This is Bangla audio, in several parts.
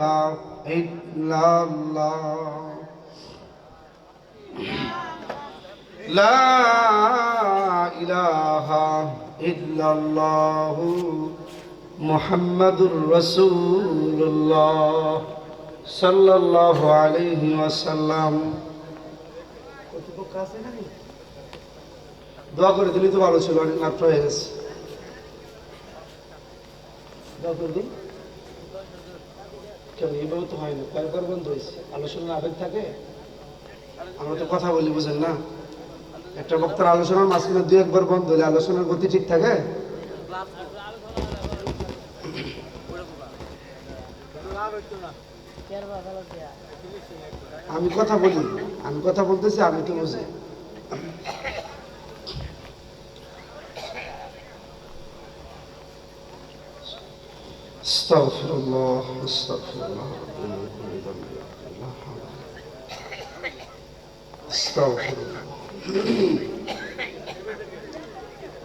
إلا الله لا إله إلا الله محمد رسول الله صلى الله عليه وسلم দোয়া করে দিলি তো ভালো ছিল অনেক মাত্র হয়ে গেছে দোয়া করে দিন কেন এইভাবে তো হয় না কয়েকবার বন্ধ হয়েছে। আলোচনার আবেগ থাকে? আমরা তো কথা বলি, বুঝেন না? একটা বক্তার আলোচনার মাঝখানে দুই একবার বন্ধ হলে আলোচনার গতি ঠিক থাকে? আমি কথা বলি, আমি কথা বলতেছি, আমি তো বুঝি। استغفر الله استغفر الله ربي من كل ذنب لا حول استغفر الله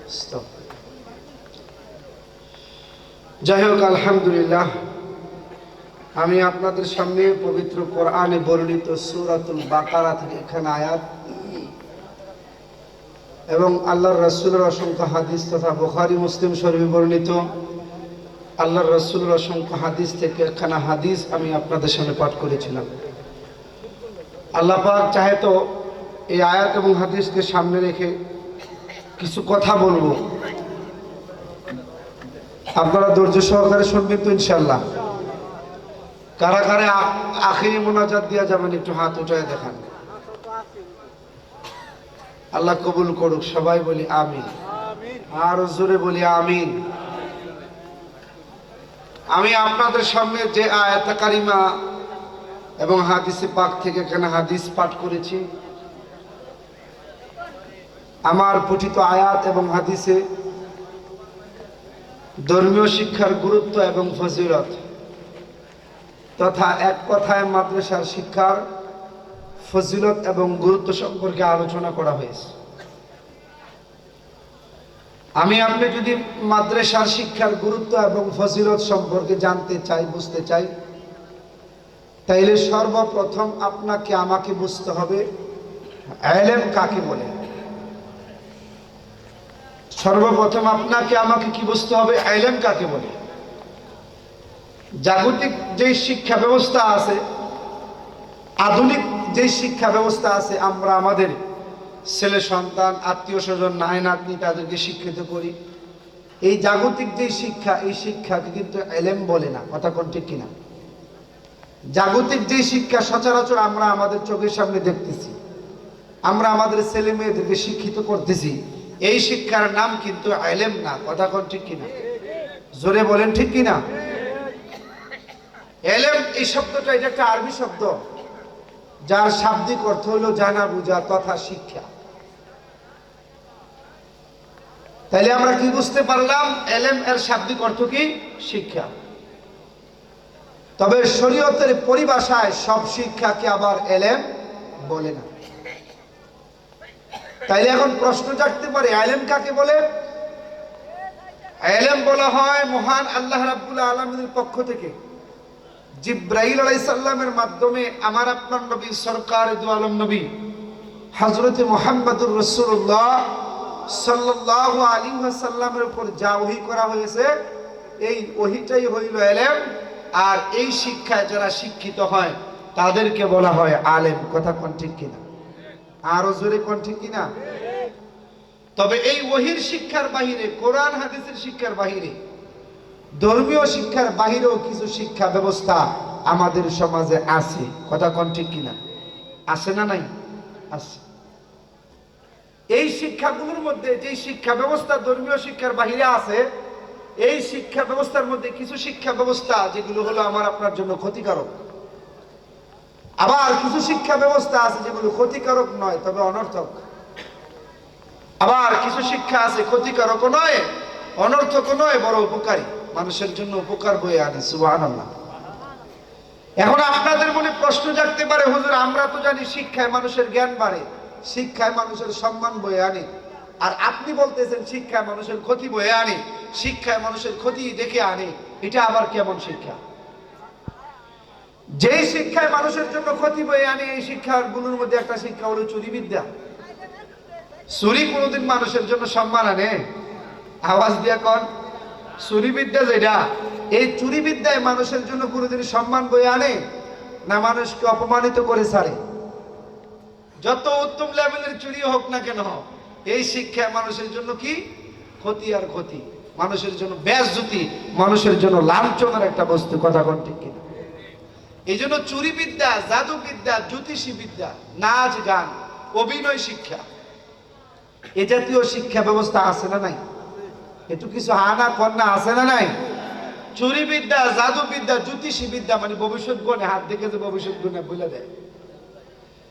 استغفر যাই হোক আলহামদুলিল্লাহ আমি আপনাদের সামনে পবিত্র কোরআনে বর্ণিত সূরাতুল বাকারা থেকে এখানে আয়াত এবং আল্লাহর রাসূলের অসংখ্য হাদিস তথা বুখারী মুসলিম শরীফে বর্ণিত আল্লাহর রসুলের অসংখ্য হাদিস থেকে একখানা হাদিস আমি আপনাদের সামনে পাঠ করেছিলাম। আল্লাহ চাহে তো এই আয়াত এবং হাদিসকে সামনে রেখে কিছু কথা বলব। আপনারা ধৈর্য সহকারে শুনবেন তো ইনশাল্লাহ কারা কারে আখিরি মোনাজাত দিয়া যাবেন একটু হাত উঠায় দেখান। আল্লাহ কবুল করুক, সবাই বলি আমিন। আর জোরে বলি আমিন। আমি আপনাদের সামনে যে আয়াত কারিমা এবং হাদিসে পাক থেকে এখানে হাদিস পাঠ করেছি, আমার পঠিত আয়াত এবং হাদিসে ধর্মীয় শিক্ষার গুরুত্ব এবং ফজিলত তথা এক কথায় মাদ্রাসার শিক্ষার ফজিলত এবং গুরুত্ব সম্পর্কে আলোচনা করা হয়েছে। আমি আপনি যদি মাদ্রাসার শিক্ষার গুরুত্ব এবং ফজিলত সম্পর্কে জানতে চাই, বুঝতে চাই, তাইলে সর্বপ্রথম আপনাকে আমাকে বুঝতে হবে এলেম কাকে বলে? সর্বপ্রথম আপনাকে আমাকে কি বুঝতে হবে এলেম কাকে বলে? জাগতিক যে শিক্ষা ব্যবস্থা আছে, আধুনিক যে শিক্ষা ব্যবস্থা আছে, আমরা আমাদের ছেলে সন্তান, আত্মীয় স্বজন নাই নাতনি তাদেরকে শিক্ষিত করি। এই জাগতিক যে শিক্ষা, এই শিক্ষাকে কিন্তু এলেম বলে না। কথা কোন ঠিক কিনা? জাগতিক যে শিক্ষা, সচরাচর আমরা আমাদের চোখের সামনে দেখতেছি। আমরা আমাদের ছেলে মেয়েদেরকে শিক্ষিত করতেছি। এই শিক্ষার নাম কিন্তু এলেম না। কথা কোন ঠিক কিনা? জোরে বলেন ঠিক কিনা? এলেম, এই শব্দটা এটা একটা আরবি শব্দ। যার শাব্দিক অর্থ হলো জানা, বুঝা, তথা শিক্ষা। তাইলে আমরা কি বুঝতে পারলাম? এলেম এর শাব্দিক অর্থ কি? শিক্ষা। তবে শরীয়তের পরিভাষায় সব শিক্ষাকে আবার এলেম বলে না। তাইলে এখন প্রশ্ন জাগতে পারে, এলেম কাকে বলে? এলেম বলা হয় মহান আল্লাহ রাব্বুল আলমীর পক্ষ থেকে। জিব্রাইল আলাইসাল্লামের মাধ্যমে আমার আপনার নবী সরকার দু আলম নবী হজরত মোহাম্মদুর রসুল্লাহ সাল্লাহ আলী সাল্লামের উপর যা ওহি করা হয়েছে, এই ওহিটাই হইল এলেম আর এই শিক্ষায় যারা শিক্ষিত হয়, তাদেরকে বলা হয় আলেম। কথা কোন ঠিক কিনা? আরও জোরে কোন ঠিক কিনা? তবে এই ওহির শিক্ষার বাহিরে, কোরআন, হাদিসের শিক্ষার বাহিরে, ধর্মীয় শিক্ষার বাহিরেও কিছু শিক্ষা ব্যবস্থা আমাদের সমাজে আছে। কথা কোন ঠিক কিনা? আছে না নাই? আছে। এই শিক্ষাগুলোর মধ্যে যে শিক্ষা ব্যবস্থা, ধর্মীয় শিক্ষার বাহিরে আছে, এই শিক্ষা ব্যবস্থার মধ্যে কিছু শিক্ষা ব্যবস্থা যেগুলো হলো আমার আপনার জন্য ক্ষতিকারক। আবার কিছু শিক্ষা ব্যবস্থা আছে যেগুলো ক্ষতিকারক নয়, তবে অনর্থক। আবার কিছু শিক্ষা আছে ক্ষতিকারক নয় অনর্থক নয়, বড় উপকারী। মানুষের জন্য উপকার বয়ে আনে, সুবহানাল্লাহ। এখন আপনাদের মনে প্রশ্ন জাগতে পারে, হুজুর, আমরা তো জানি শিক্ষায় মানুষের জ্ঞান বাড়ে। শিক্ষায় মানুষের সম্মান বয়ে আনে। আর আপনি বলতেছেন শিক্ষায় মানুষের ক্ষতি বয়ে আনে, শিক্ষায় মানুষের ক্ষতি দেখে আনে, এটা আবার কেমন শিক্ষা? যেই শিক্ষায় মানুষের জন্য ক্ষতি বয়ে আনে, এই শিক্ষাগুলোর মধ্যে একটা শিক্ষা হলো চুরি বিদ্যা চুরি কোনোদিন মানুষের জন্য সম্মান আনে? আওয়াজ দিয়া কন। চুরি বিদ্যা যেটা, এই চুরি বিদ্যায় মানুষের জন্য কোনোদিন সম্মান বয়ে আনে না মানুষকে অপমানিত করে ছাড়ে? যত উত্তম লেভেলের চুরি হোক না কেন, এই শিক্ষা মানুষের জন্য কি? ক্ষতি আর ক্ষতি। মানুষের জন্য ব্যাসজ্যোতি মানুষের জন্য লাঞ্ছনার একটা বস্তু, কথা কোন ঠিক কিনা? এই জন্য চুরি বিদ্যা জাদু বিদ্যা জ্যোতিষী বিদ্যা নাচ, গান, অভিনয় শিক্ষা, এ জাতীয় শিক্ষা ব্যবস্থা আছে না নাই? একটু কিছু হানা কন্যা আছে না নাই? চুরি বিদ্যা জাদু বিদ্যা জ্যোতিষী বিদ্যা মানে ভবিষ্যৎ গণে, হাত দেখে যে ভবিষ্যৎ গণে বলে দেয়।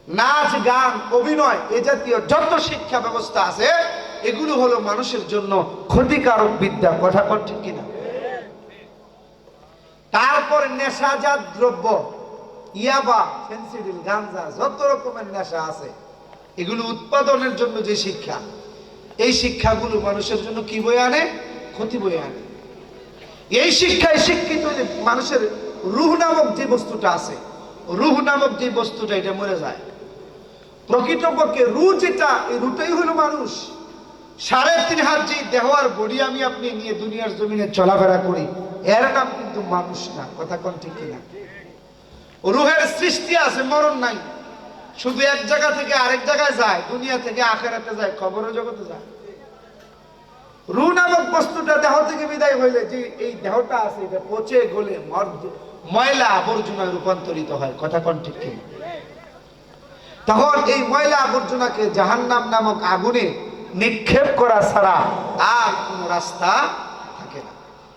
নাচ, গান, অভিনয় এ জাতীয় যত শিক্ষা ব্যবস্থা আছে, এগুলো হলো মানুষের জন্য ক্ষতিকারক বিদ্যা। কথা কন ঠিক কিনা? তারপর নেশাজাত দ্রব্য, ইয়াবা ফেন্সিডিল গাঞ্জা, যত রকমের নেশা আছে, এগুলো উৎপাদনের জন্য যে শিক্ষা, এই শিক্ষাগুলো মানুষের জন্য কি বয়ে আনে? ক্ষতি বয়ে আনে। এই শিক্ষায় শিক্ষিত মানুষের রুহ নামক যে বস্তুটা আছে, রুহ নামক যে বস্তুটা, এটা মরে যায়। প্রকৃতপক্ষে রু যেটা, এই রুটাই হলো মানুষ। সাড়ে তিন হাত যে দেহ আর বডি আমি আপনি নিয়ে দুনিয়ার জমিনে চলাফেরা করি, এর নাম কিন্তু মানুষ না, কথা কোন ঠিক কিনা? রুহের সৃষ্টি আছে, মরণ নাই। শুধু এক জায়গা থেকে আরেক জায়গায় যায়, দুনিয়া থেকে আখেরাতে যায় খবরের জগতে যায়। রু নামক বস্তুটা দেহ থেকে বিদায় হইলে যে এই দেহটা আছে, এটা পচে গলে ময়লা আবর্জনায় রূপান্তরিত হয়, কথা কোন ঠিক কিনা? তখন এই ময়লা আবর্জনাকে জাহান্নাম নামক আগুনে নিক্ষেপ করা ছাড়া আর কোন রাস্তা থাকে না।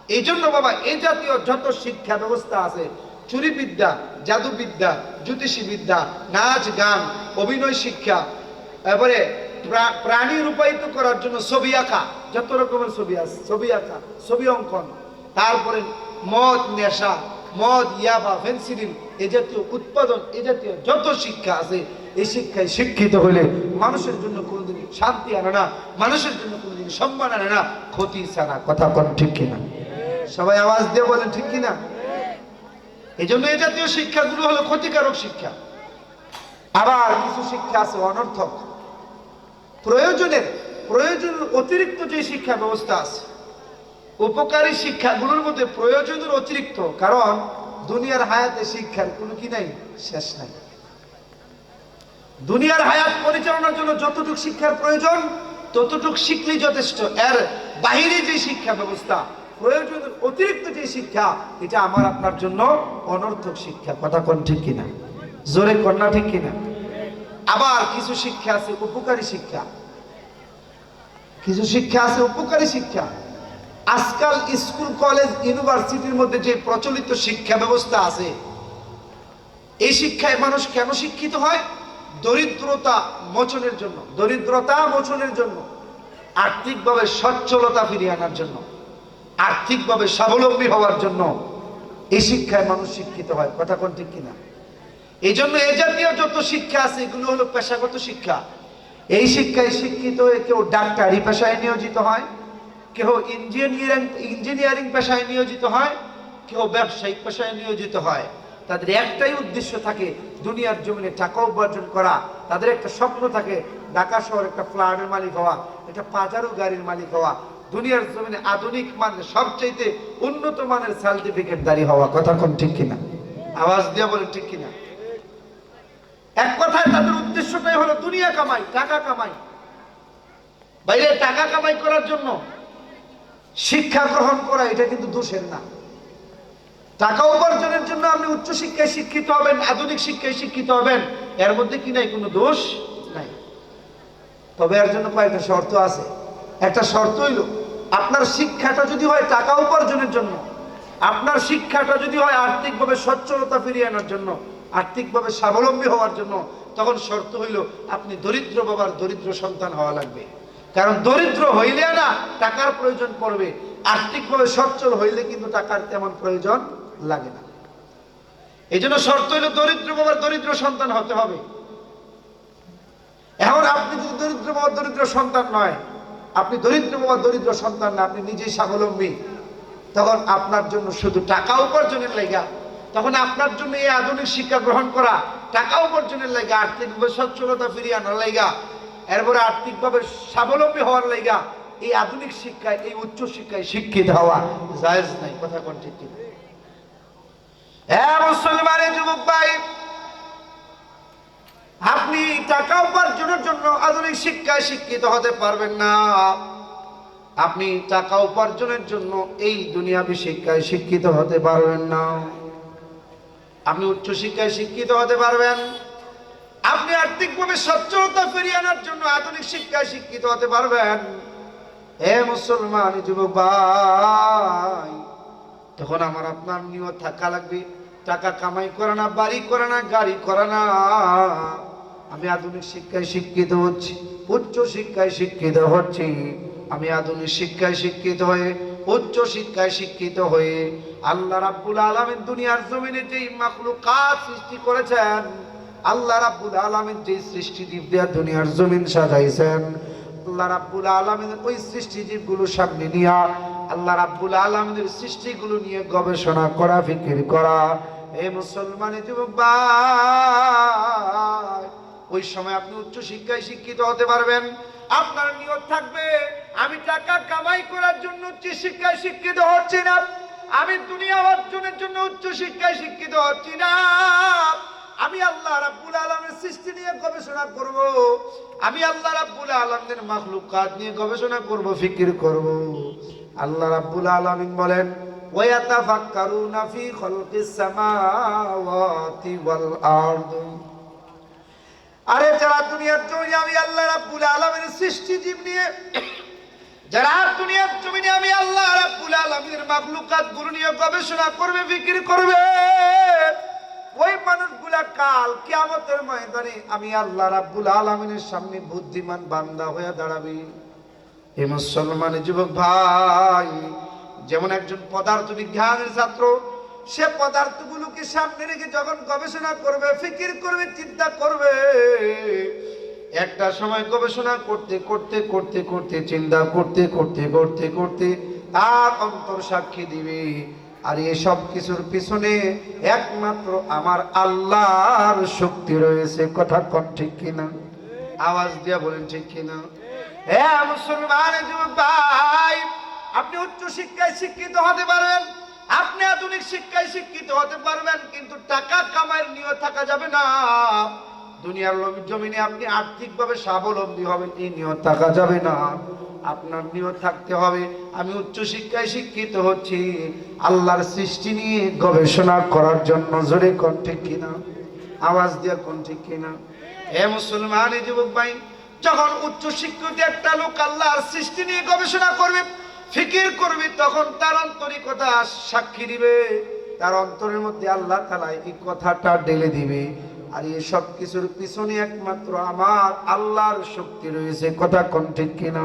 এই জন্য বাবা এই জাতীয় যত শিক্ষা ব্যবস্থা আছে চুরি বিদ্যা জাদুবিদ্যা জ্যোতিষী বিদ্যা নাচ, গান, অভিনয় শিক্ষা, এবারে প্রা- প্রাণী রূপায়িত করার জন্য ছবি আঁকা, যত রকমের ছবি আছে, ছবি আঁকা, ছবি অঙ্কন, তারপরে মদ, নেশা, মদ, ইয়াবা ফেন্সিডিল এ জাতীয় উৎপাদন, এ জাতীয় যত শিক্ষা আছে এই শিক্ষায় শিক্ষিত হলে মানুষের জন্য কোনোদিন শান্তি আনে না, মানুষের জন্য কোনোদিন সম্মান আনে না। ক্ষতি ছাড়া কথা কোন ঠিক কিনা? সবাই আওয়াজ দিয়ে বলেন, ঠিক কিনা? এই জন্য এই জাতীয় শিক্ষাগুলো হলো ক্ষতিকারক শিক্ষা। আবার কিছু শিক্ষা আছে অনর্থক। প্রয়োজনের, প্রয়োজন অতিরিক্ত যে শিক্ষা ব্যবস্থা আছে, উপকারী শিক্ষাগুলোর মধ্যে প্রয়োজনের অতিরিক্ত, কারণ দুনিয়ার হায়াতে শিক্ষার কোনো কি নাই? শেষ নাই। দুনিয়ার হায়াত পরিচালনার জন্য যতটুকু শিক্ষার প্রয়োজন, ততটুকু শিখলেই যথেষ্ট। এর বাহিরে যে শিক্ষা ব্যবস্থা প্রয়োজনের অতিরিক্ত যে শিক্ষা, এটা আমার আপনার জন্য অনর্থক শিক্ষা। কথা কোন ঠিক কিনা? জোরে কন্যা ঠিক কিনা? আবার কিছু শিক্ষা আছে উপকারী শিক্ষা। কিছু শিক্ষা আছে উপকারী শিক্ষা। আজকাল স্কুল, কলেজ, ইউনিভার্সিটির মধ্যে যে প্রচলিত শিক্ষা ব্যবস্থা আছে, এই শিক্ষায় মানুষ কেন শিক্ষিত হয়? দরিদ্রতা মোচনের জন্য, দরিদ্রতা মোচনের জন্য, আর্থিকভাবে সচ্ছলতা ফিরিয়ে আনার জন্য, আর্থিকভাবে স্বাবলম্বী হওয়ার জন্য এই শিক্ষায় মানুষ শিক্ষিত হয়। কথা কোন ঠিক কিনা? এই জন্য এ জাতীয় যত শিক্ষা আছে, এগুলো হলো পেশাগত শিক্ষা। এই শিক্ষায় শিক্ষিত হয়ে কেউ ডাক্তারি পেশায় নিয়োজিত হয়, কেউ ইঞ্জিনিয়ারিং ইঞ্জিনিয়ারিং পেশায় নিয়োজিত হয়, কেউ ব্যবসায়িক পেশায় নিয়োজিত হয়। তাদের একটাই উদ্দেশ্য থাকে দুনিয়ার জমিনে টাকা উপার্জন করা। তাদের একটা স্বপ্ন থাকে ঢাকা শহর একটা ফ্ল্যাটের মালিক হওয়া, একটা পাজারো গাড়ির মালিক হওয়া। দুনিয়ার জমিনে আধুনিক মানের সবচাইতে উন্নত মানের সার্টিফিকেট দাঁড়ি হওয়া। কথা কোন ঠিক কিনা? আওয়াজ দিয়া বলে ঠিক কিনা? এক কথায় তাদের উদ্দেশ্যটাই হলো দুনিয়া কামাই, টাকা কামাই। বাইরে টাকা কামাই করার জন্য শিক্ষা গ্রহণ করা, এটা কিন্তু দোষের না। টাকা উপার্জনের জন্য আপনি উচ্চ শিক্ষায় শিক্ষিত হবেন, আধুনিক শিক্ষায় শিক্ষিত হবেন, এর মধ্যে কি নাই? কোনো দোষ নাই। তবে এর জন্য কয়েকটা শর্ত আছে। একটা শর্ত হইল, আপনার শিক্ষাটা যদি হয় টাকা উপার্জনের জন্য, আপনার শিক্ষাটা যদি হয় আর্থিকভাবে সচ্ছলতা ফিরিয়ে আনার জন্য, আর্থিকভাবে স্বাবলম্বী হওয়ার জন্য, তখন শর্ত হইল আপনি দরিদ্র বাবার দরিদ্র সন্তান হওয়া লাগবে। কারণ দরিদ্র হইলে না টাকার প্রয়োজন পড়বে, আর্থিকভাবে সচ্ছল হইলে কিন্তু টাকার তেমন প্রয়োজন লাগে না। এই জন্য শর্ত হইল দরিদ্র বাবার দরিদ্র সন্তান হতে হবে। এখন আপনি যদি দরিদ্র বাবার দরিদ্র সন্তান নয়, আপনি দরিদ্র বাবার দরিদ্র সন্তান না, আপনি নিজেই স্বাবলম্বী। তখন আপনার জন্য শুধু টাকা উপার্জনের লেগা, তখন আপনার জন্য এই আধুনিক শিক্ষা গ্রহণ করা, টাকা উপার্জনের লাইগা আর্থিকভাবে সচ্ছলতা ফিরিয়ে আনার লাইগা এরপরে আর্থিকভাবে স্বাবলম্বী হওয়ার লাইগা এই আধুনিক শিক্ষায়, এই উচ্চ শিক্ষায় শিক্ষিত হওয়া জায়েজ নাই। কথা কোন? মুসলমানের যুবক ভাই, আপনি টাকা উপার্জনের জন্য আধুনিক শিক্ষায় শিক্ষিত হতে পারবেন না। আপনি টাকা উপার্জনের জন্য এই দুনিয়াবি শিক্ষায় শিক্ষিত হতে পারবেন না। আপনি উচ্চ শিক্ষায় শিক্ষিত হতে পারবেন। আপনি আর্থিকভাবে সচ্ছলতা ফিরিয়ে আনার জন্য আধুনিক শিক্ষায় শিক্ষিত হতে পারবেন। হে মুসলমান যুবক ভাই, তখন আমার আপনার নিয়ত থাকা লাগবে। টাকা কামাই করে না, বাড়ি করে না, গাড়ি করে না। আমি আধুনিক শিক্ষায় শিক্ষিত হচ্ছি, উচ্চ শিক্ষায় শিক্ষিত হচ্ছি। আমি আধুনিক শিক্ষায় শিক্ষিত হয়ে, উচ্চ শিক্ষায় শিক্ষিত হয়ে আল্লাহ রাব্বুল আলামিন দুনিয়ার জমিনে যে যেই মাখলুকাত সৃষ্টি করেছেন, আল্লাহ রাব্বুল আলামিন যেই সৃষ্টি জীব দিয়া দুনিয়ার জমিন সাজাইছেন, আল্লাহ রাব্বুল আলামিনের ওই সৃষ্টিজীবগুলো সামনে নিয়া, আল্লাহ রাব্বুল আলামিনের সৃষ্টিগুলো নিয়ে গবেষণা করা, ফিকির করা এই মুসলমানের যুবক ওই সময় আপনি উচ্চ শিক্ষায় শিক্ষিত হতে পারবেন। আপনার নিয়ত থাকবে, আমি টাকা কামাই করার জন্য উচ্চ শিক্ষায় শিক্ষিত হচ্ছি না। আমি দুনিয়া অর্জনের জন্য উচ্চ শিক্ষায় শিক্ষিত হচ্ছি না। আমি আল্লাহ রাব্বুল আলমের সৃষ্টি নিয়ে গবেষণা করব। আমি আল্লাহ রাব্বুল আলমের মাখলুকাত নিয়ে গবেষণা করব, ফিকির করব। আল্লাহ রাব্বুল আলমিন বলেন ফি খালকিস সামাওয়াতি ওয়াল আরদ। আরে যারা দুনিয়ার জমিনে আমি আল্লাহ রাব্বুল আলমের সৃষ্টি জীব নিয়ে, যারা দুনিয়ার জমিনে আমি আল্লাহ রাব্বুল আলমের মাখলুকাতগুলো নিয়ে গবেষণা করবে, ফিকির করবে, ওই মানুষগুলা কাল কিয়ামতের ময়দানে আমি আল্লাহ রাব্বুল আলমিনের সামনে বুদ্ধিমান বান্দা হয়ে দাঁড়াবে। হে মুসলমান যুবক ভাই যেমন একজন পদার্থ বিজ্ঞানের ছাত্র, সে পদার্থগুলোকে সামনে রেখে যখন গবেষণা করবে, ফিকির করবে, চিন্তা করবে, একটা সময় গবেষণা করতে করতে করতে করতে, চিন্তা করতে করতে করতে করতে, তার অন্তর সাক্ষী দিবে। আর এসব কিছুর পিছনে একমাত্র আমার আল্লাহর শক্তি রয়েছে। কথা কন ঠিক কিনা? আওয়াজ দিয়া বলেন ঠিক কিনা? হ্যাঁ মুসলমান ভাই আপনি উচ্চ শিক্ষায় শিক্ষিত হতে পারবেন, আপনি আধুনিক শিক্ষায় শিক্ষিত হতে পারবেন, কিন্তু টাকা কামাইয়ের নিয়ত থাকা যাবে না। দুনিয়ার জমিনে আপনি আর্থিকভাবে স্বাবলম্বী হবেন, এই নিয়ত থাকা যাবে না। আপনার নিয়ত থাকতে হবে, আমি উচ্চ শিক্ষায় শিক্ষিত হচ্ছি। আল্লাহর সৃষ্টি নিয়ে গবেষণা করার জন্য জোরে কোন ঠিক কিনা আওয়াজ দিয়া কোন ঠিক কিনা এ মুসলমান যুবক ভাই, যখন উচ্চ শিক্ষিত একটা লোক আল্লাহর সৃষ্টি নিয়ে গবেষণা করবে ফিকির করবে তখন তার আন্তরিকতা সাক্ষী দিবে। তার অন্তরের মধ্যে আল্লাহ তালা এই কথাটা ঢেলে দিবে। আর এই সব কিছুর পিছনে একমাত্র আমার আল্লাহর শক্তি রয়েছে। কথা কোন ঠিক কিনা?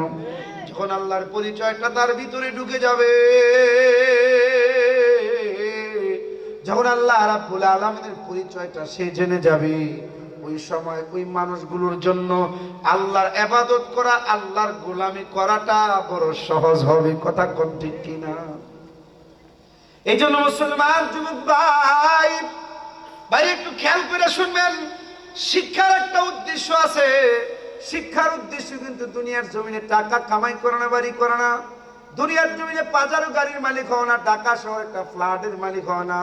যখন আল্লাহর পরিচয়টা তার ভিতরে ঢুকে যাবে, যখন আল্লাহ রাব্বুল পরিচয়টা সে জেনে যাবে ওই সময় ওই মানুষগুলোর জন্য আল্লাহর এবাদত করা, আল্লাহর গোলামি করাটা বড় সহজ হবে। কথা কোন ঠিক কিনা? এই জন্য মুসলমান যুবক ভাই ভাই, একটু খেয়াল করে শুনবেন। শিক্ষার একটা উদ্দেশ্য আছে। শিক্ষার উদ্দেশ্য কিন্তু দুনিয়ার জমিনে টাকা কামাই করে না, বাড়ি করে না। দুনিয়ার জমিনে পাজারো গাড়ির মালিক হওয়া না, ঢাকা শহর একটা ফ্ল্যাটের মালিক হওয়া না।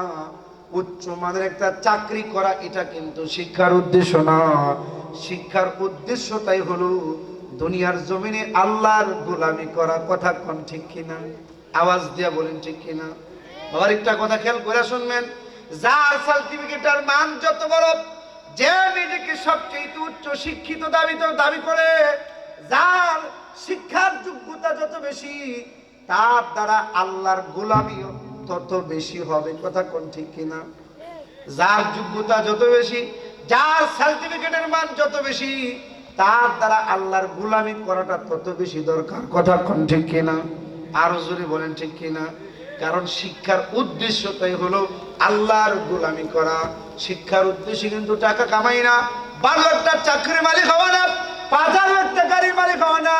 উচ্চ মানের একটা চাকরি করা, এটা কিন্তু শিক্ষার উদ্দেশ্য না। শিক্ষার উদ্দেশ্যটাই হলো দুনিয়ার জমিনে আল্লাহর গোলামি করা। কথা কোন ঠিক কিনা? আওয়াজ দিয়া বলেন ঠিক কিনা? আবার একটা কথা খেয়াল করে শুনবেন। যার সার্টিফিকেটের মান যত বড়, যে নিজেকে সবচেয়ে উচ্চ শিক্ষিত দাবি তো দাবি করে, যার শিক্ষার যোগ্যতা যত বেশি, তার দ্বারা আল্লাহর গোলামি তত বেশি হবে, কথা কোন ঠিক কিনা? যার যোগ্যতা যত বেশি, যার সার্টিফিকেটের মান যত বেশি, তার দ্বারা আল্লাহর গুলামি করাটা তত বেশি দরকার, কথা কোন ঠিক কিনা? আরও জোরে বলেন ঠিক কিনা? কারণ শিক্ষার উদ্দেশ্যটাই হলো আল্লাহর গোলামি করা। শিক্ষার উদ্দেশ্য কিন্তু টাকা কামাই না বারো একটা চাকরির মালিক হওয়া না, পাঁচ হাজার একটা গাড়ির মালিক হওয়া না।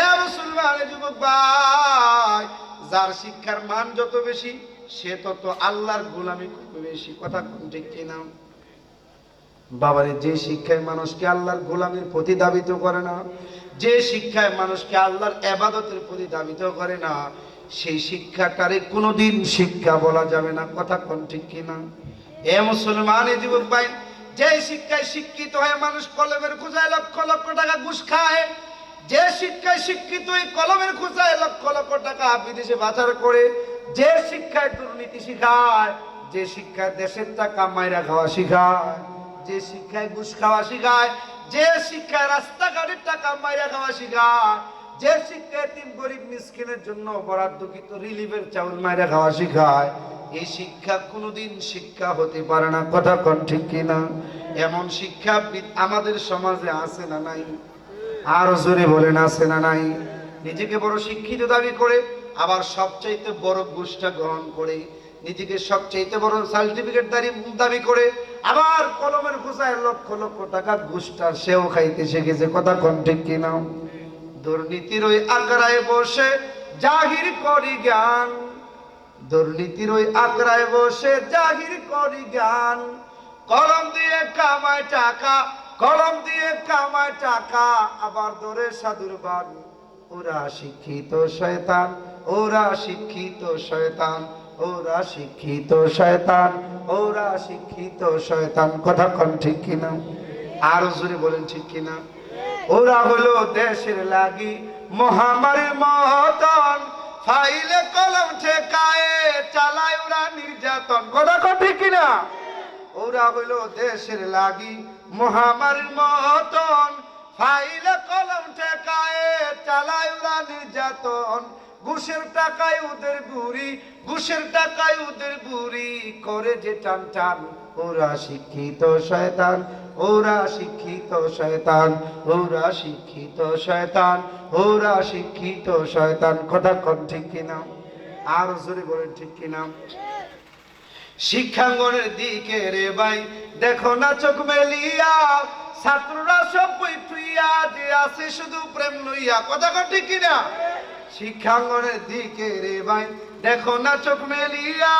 এ মুসলমান যুবক ভাই যার শিক্ষার মান যত বেশি, সে তত আল্লাহর গোলামি করবে বেশি? কথা ঠিক কিনা? বাবারে, যে শিক্ষায় মানুষকে আল্লাহর গোলামের প্রতি দাবিত করে না, যে শিক্ষায় মানুষকে আল্লাহর এবাদতের প্রতি দাবিত করে না, সেই শিক্ষাটারে কোনোদিন শিক্ষা বলা যাবে না। কথা কোন ঠিক কিনা? এ মুসলমান এ যুবক ভাই যে শিক্ষায় শিক্ষিত হয়ে মানুষ কলমের খোঁজায় লক্ষ লক্ষ টাকা ঘুষ খায় যে শিক্ষায় শিক্ষিত কলমের খোঁজায় লক্ষ লক্ষ টাকা বিদেশে পাচার করে, যে শিক্ষায় দুর্নীতি শিখায়, যে শিক্ষায় দেশের টাকা মাইরা খাওয়া শিখায়, যে শিক্ষায় ঘুষ খাওয়া শিখায়, যে শিক্ষায় রাস্তাঘাটের টাকা মাইরা খাওয়া শিখায়, যে শিক্ষায় তিন গরিব মিসকিনের জন্য বরাদ্দকৃত রিলিফের চাউল মাইরা খাওয়া শিখায়। এই শিক্ষা কোনোদিন শিক্ষা হতে পারে না, কথা কন ঠিক কিনা? এমন শিক্ষা আমাদের সমাজে আছে না নাই? আরও জোরে বলেন আছে না নাই। নিজেকে বড় শিক্ষিত দাবি করে, আবার সবচাইতে বড় ঘুষটা গ্রহণ করে। নিজেকে সবচাইতে বড় সার্টিফিকেট দাবি করে, আবার কলমের ঘুষায় লক্ষ লক্ষ টাকা ঘুষটা সেও খাইতে শিখেছে। কথা কোন ঠিক কিনা দুর্নীতির ওই আগ্রায় বসে জাহির করি জ্ঞান। দুর্নীতির ওই আগ্রায় বসে জাহির করি জ্ঞান। কলম দিয়ে কামায় টাকা কলম দিয়ে কামায় টাকা, আবার ধরে সাধুর বান। ওরা শিক্ষিত শয়তান, ওরা শিক্ষিত শয়তান, ওরা শিক্ষিত শয়তান, ওরা শিক্ষিত শয়তান। কথা কন ঠিক কিনা? আরও জোরে বলেন ঠিক কিনা? ওরা হলো দেশের লাগি মহামারীর মহতন ফাইলে কলম ঠেকায় চালায় ওরা নির্যাতন। কথা কন ঠিক কিনা? ওরা হইল দেশের লাগি মহামারীর মতন ফাইলে কলম ঠেকায় চালায় ওরা নির্যাতন। ঘুষের টাকায় ওদের বুড়ি ঘুষের টাকায় ওদের বুড়ি করে যে টান টান। ওরা শিক্ষিত শয়তান, ওরা শিক্ষিত শয়তান, ওরা শিক্ষিত শয়তান, ওরা শিক্ষিত শয়তান। কথা কন ঠিক কিনা? আর জোরে বলেন ঠিক কিনা? শিক্ষাঙ্গনের দিকে রে ভাই, দেখো না চোখ মেলিয়া, ছাত্ররা সব বই থুইয়া যে আছে শুধু প্রেম লইয়া, কথা ঠিক কিনা? শিক্ষাঙ্গনের দিকে রে ভাই, দেখো না চোখ মেলিয়া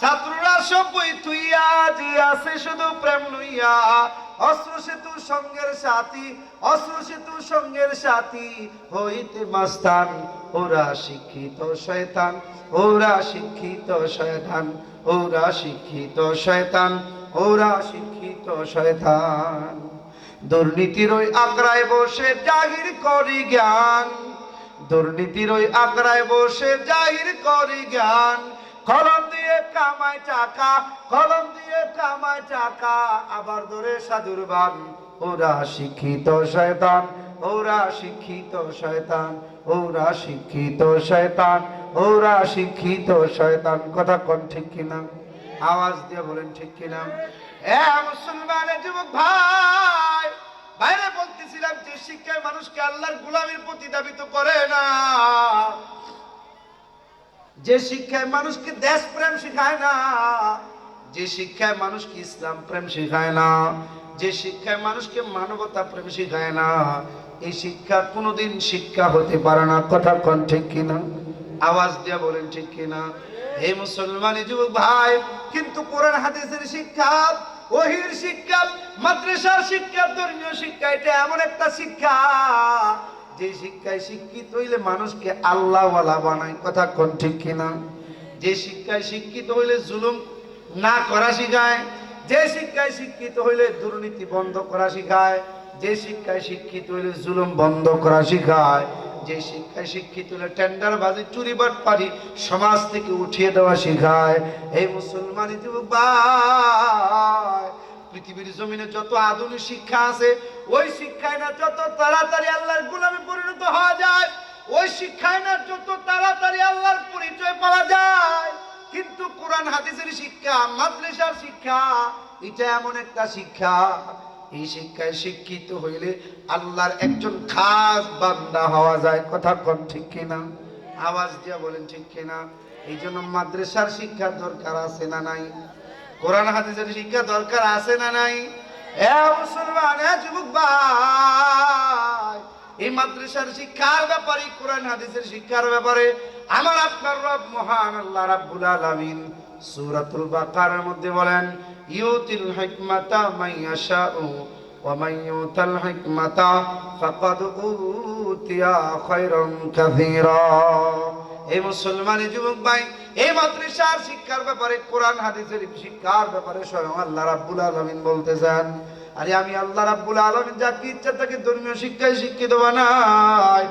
ছাত্ররা সব বই থুইয়া যে আছে শুধু প্রেম লইয়া। অস্ত্র সেতু সঙ্গের সাথী অস্ত্র সেতু সঙ্গের সাথী, হইতে মাস্তান, ওরা শিক্ষিত শয়তান, ওরা শিক্ষিত শয়তান, ওরা শিক্ষিত শয়তান, ওরা শিক্ষিত শয়তান। দুর্নীতির ওই আগ্রায় বসে জাহির করি জ্ঞান। দুর্নীতির ওই আগ্রায় বসে জাহির করি জ্ঞান। কলম কামায় টাকা কলম দিয়ে কামায় টাকা আবার ধরে সাধুর বান ওরা শিক্ষিত শয়তান, ওরা শিক্ষিত শয়তান, ওরা শিক্ষিত শয়তান, ওরা শিক্ষিত শয়তান। কথা কোন ঠিক কিনা? আওয়াজ দিয়ে বলেন ঠিক কিনা? এ মুসলমানের যুবক ভাই, বাইরে বলতেছিলাম যে শিক্ষায় মানুষকে আল্লাহর গোলামের প্রতি দাবিত করে না। যে শিক্ষায় মানুষকে দেশ প্রেম শেখায় না, যে শিক্ষায় মানুষকে ইসলাম প্রেম শেখায় না, যে শিক্ষায় মানুষকে মানবতা প্রেম শেখায় না, এই শিক্ষা কোনোদিন শিক্ষা হতে পারে না। কথা কন ঠিক কিনা? আওয়াজ দিয়া বলেন ঠিক কিনা? হে মুসলমানি যুবক ভাই, কিন্তু কোরআন হাদিসের শিক্ষা, ওহির শিক্ষা, মাদ্রাসার শিক্ষা, ধর্মীয় শিক্ষা, এটা এমন একটা শিক্ষা যে শিক্ষায় শিক্ষিত হইলে মানুষকে আল্লাহওয়ালা বানায়, কথা কোন ঠিক কিনা? যে শিক্ষায় শিক্ষিত হইলে জুলুম না করা শিখায়, যে শিক্ষায় শিক্ষিত হইলে দুর্নীতি বন্ধ করা শিখায়, যে শিক্ষায় শিক্ষিত হইলে জুলুম বন্ধ করা শিখায়, যে শিক্ষায় শিক্ষিত হলে টেন্ডার বাজি চুরি পারি সমাজ থেকে উঠিয়ে দেওয়া শিখায়। এই মুসলমানি পৃথিবীর জমিনে যত আধুনিক শিক্ষা আছে ওই শিক্ষায় না যত তাড়াতাড়ি আল্লাহর গোলামে পরিণত হওয়া যায়, ওই শিক্ষায় না যত তাড়াতাড়ি আল্লাহর পরিচয় পাওয়া যায়, কিন্তু কোরআন হাদিসের শিক্ষা, মাদ্রাসার শিক্ষা, এটা এমন একটা শিক্ষা, এই শিক্ষায় শিক্ষিত হইলে আল্লাহর একজন খাস বান্দা হওয়া যায়, কথা কোন ঠিক কিনা? আওয়াজ দিয়া বলেন ঠিক কিনা? এই জন্য মাদ্রাসার শিক্ষার দরকার আছে না নাই? কোরআন হাদিসের শিক্ষা দরকার আছে না নাই? এ মুসলমান, এ যুবক ভাই, এই মাদ্রাসার শিক্ষার ব্যাপারে, কোরআন শিক্ষার ব্যাপারে আমার আপনার রব মহান আল্লাহ রাব্বুল আলামিন সূরাতুল বাকারার মধ্যে বলেন, ইউতিল হিকমাতা মাইয়াশাউ ওয়া ইউতাল হিকমাতা ফাকাদ উতিয়া খায়রান কাসীরা। এই মুসলমানি যুবক ভাই এই মাদ্রাসার শিক্ষার ব্যাপারে কোরআন, হাদিসের শিক্ষার ব্যাপারে স্বয়ং আল্লাহ রাব্বুল আলামিন চান। আরে আমি আল্লাহ রাব্বুল আলামিন যাকে ইচ্ছা তাকে ধর্মীয় শিক্ষায় শিক্ষিত বানাই।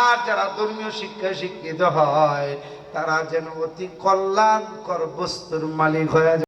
আর যারা ধর্মীয় শিক্ষায় শিক্ষিত হয়, তারা যেন অতি কল্যাণকর বস্তুর মালিক হয়ে যায়।